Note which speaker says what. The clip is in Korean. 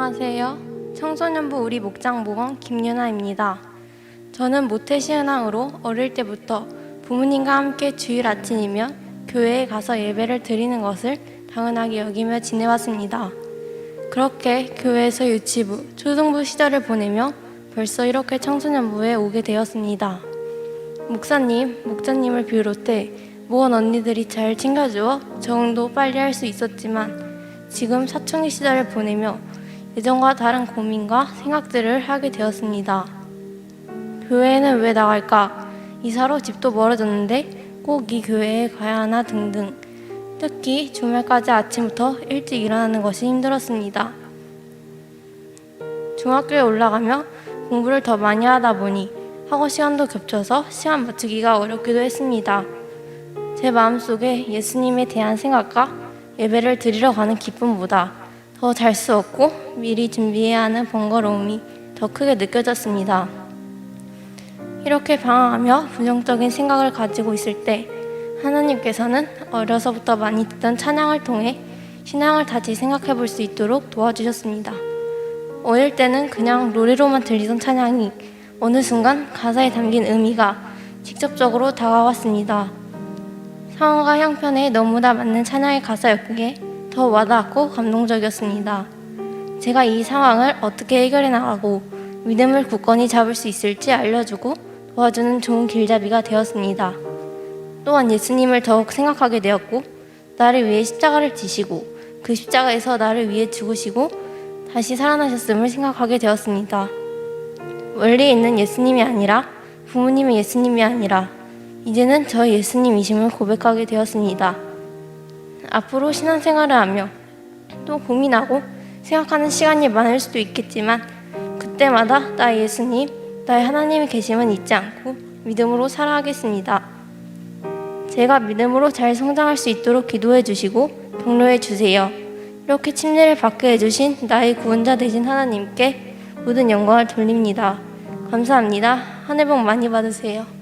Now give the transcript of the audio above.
Speaker 1: 안녕하세요. 청소년부 우리 목장보건 김윤아입니다. 저는 모태시은왕으로 어릴 때부터 부모님과 함께 주일 아침이면 교회에 가서 예배를 드리는 것을 당연하게 여기며 지내왔습니다. 그렇게 교회에서 유치부, 초등부 시절을 보내며 벌써 이렇게 청소년부에 오게 되었습니다. 목사님, 목자님을 비롯해 모원 언니들이 잘 챙겨주어 적응도 빨리 할 수 있었지만 지금 사춘기 시절을 보내며 예전과 다른 고민과 생각들을 하게 되었습니다. 교회에는 왜 나갈까? 이사로 집도 멀어졌는데 꼭 이 교회에 가야 하나 등등. 특히 주말까지 아침부터 일찍 일어나는 것이 힘들었습니다. 중학교에 올라가며 공부를 더 많이 하다 보니 학원 시간도 겹쳐서 시간 맞추기가 어렵기도 했습니다. 제 마음속에 예수님에 대한 생각과 예배를 드리러 가는 기쁨보다 더 잘 수 없고 미리 준비해야 하는 번거로움이 더 크게 느껴졌습니다. 이렇게 방황하며 부정적인 생각을 가지고 있을 때 하나님께서는 어려서부터 많이 듣던 찬양을 통해 신앙을 다시 생각해 볼 수 있도록 도와주셨습니다. 어릴 때는 그냥 노래로만 들리던 찬양이 어느 순간 가사에 담긴 의미가 직접적으로 다가왔습니다. 상황과 형편에 너무나 맞는 찬양의 가사였기에 더 와닿았고 감동적이었습니다. 제가 이 상황을 어떻게 해결해 나가고 믿음을 굳건히 잡을 수 있을지 알려주고 도와주는 좋은 길잡이가 되었습니다. 또한 예수님을 더욱 생각하게 되었고 나를 위해 십자가를 지시고 그 십자가에서 나를 위해 죽으시고 다시 살아나셨음을 생각하게 되었습니다. 멀리 있는 예수님이 아니라 부모님의 예수님이 아니라 이제는 저 예수님이심을 고백하게 되었습니다. 앞으로 신앙생활을 하며 또 고민하고 생각하는 시간이 많을 수도 있겠지만 그때마다 나의 예수님, 나의 하나님의 계심은 잊지 않고 믿음으로 살아가겠습니다. 제가 믿음으로 잘 성장할 수 있도록 기도해 주시고 격려해 주세요. 이렇게 침례를 받게 해주신 나의 구원자 되신 하나님께 모든 영광을 돌립니다. 감사합니다. 한해복 많이 받으세요.